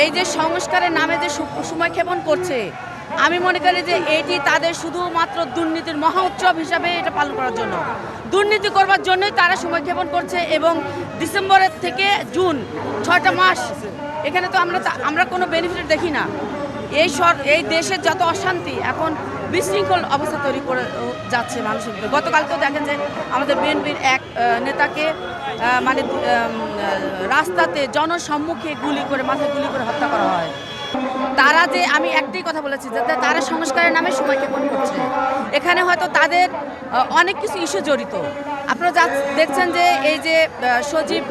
এই যে সংস্কারের নামে যে সময়ক্ষেপণ করছে, আমি মনে করি যে এটি তাদের শুধুমাত্র দুর্নীতির মহা উৎসব হিসাবে এটা পালন করার জন্য। দুর্নীতি করবার জন্যই তারা সময়ক্ষেপণ করছে এবং ডিসেম্বরের থেকে জুন, ছয়টা মাস, এখানে তো আমরা আমরা কোনো বেনিফিট দেখি না। এই সর, এই দেশের যত অশান্তি, এখন বিশৃঙ্খল অবস্থা তৈরি করে যাচ্ছে মানুষের ভিতরে। গতকালকেও দেখেন যে আমাদের বিএনপির এক নেতাকে মানে রাস্তাতে জনসম্মুখে গুলি করে, মাথায় গুলি করে হত্যা করা হয়। তারা যে, আমি একটাই কথা বলেছি, যাতে তারা সংস্কারের নামে সময় ক্ষেপণ করছে। এখানে হয়তো তাদের অনেক কিছু ইস্যু জড়িত। আপনারা যা দেখছেন যে এই যে সজীব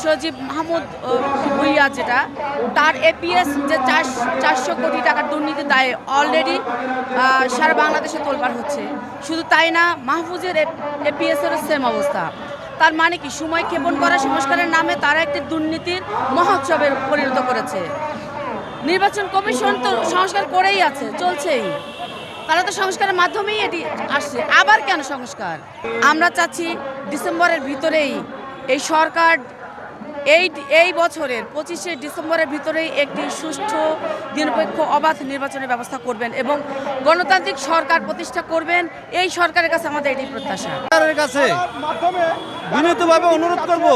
সজীব মাহমুদ ভুইয়া যেটা, তার এপিএস যে চার চারশো কোটি টাকার দুর্নীতি দায়ে অলরেডি সারা বাংলাদেশে তোলবার হচ্ছে। শুধু তাই না, মাহফুজের এপিএসেরও সেম অবস্থা। তার মানে কি? সময় ক্ষেপণ করা সংস্কারের নামে তারা একটি দুর্নীতির মহোৎসবে পরিণত করেছে। নির্বাচন কমিশন তো সংস্কার করেই আছে, চলছেই। তারা তো সংস্কারের মাধ্যমেই এটি আসছে। আবার কেন সংস্কার? আমরা চাচ্ছি ডিসেম্বরের ভিতরেই এই সরকার এই এই বছরের পঁচিশে ডিসেম্বরের ভিতরেই একটি সুষ্ঠু, নিরপেক্ষ, অবাধ নির্বাচনের ব্যবস্থা করবেন এবং গণতান্ত্রিক সরকার প্রতিষ্ঠা করবেন। এই সরকারের কাছে আমাদের এটি প্রত্যাশা। সরকারের কাছে বিনীতভাবে অনুরোধ করব,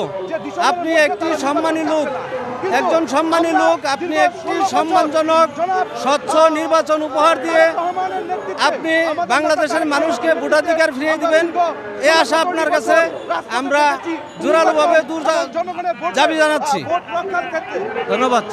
আপনি একটি সম্মানী লোক একজন সম্মানী লোক আপনি একটি সম্মানজনক স্বচ্ছ নির্বাচন উপহার দিয়ে আপনি বাংলাদেশের মানুষকে ভোটাধিকার ফিরিয়ে দিবেন। এ আশা আপনার কাছে আমরা জোরালোভাবে দূর দাবি জানাচ্ছি। ধন্যবাদ।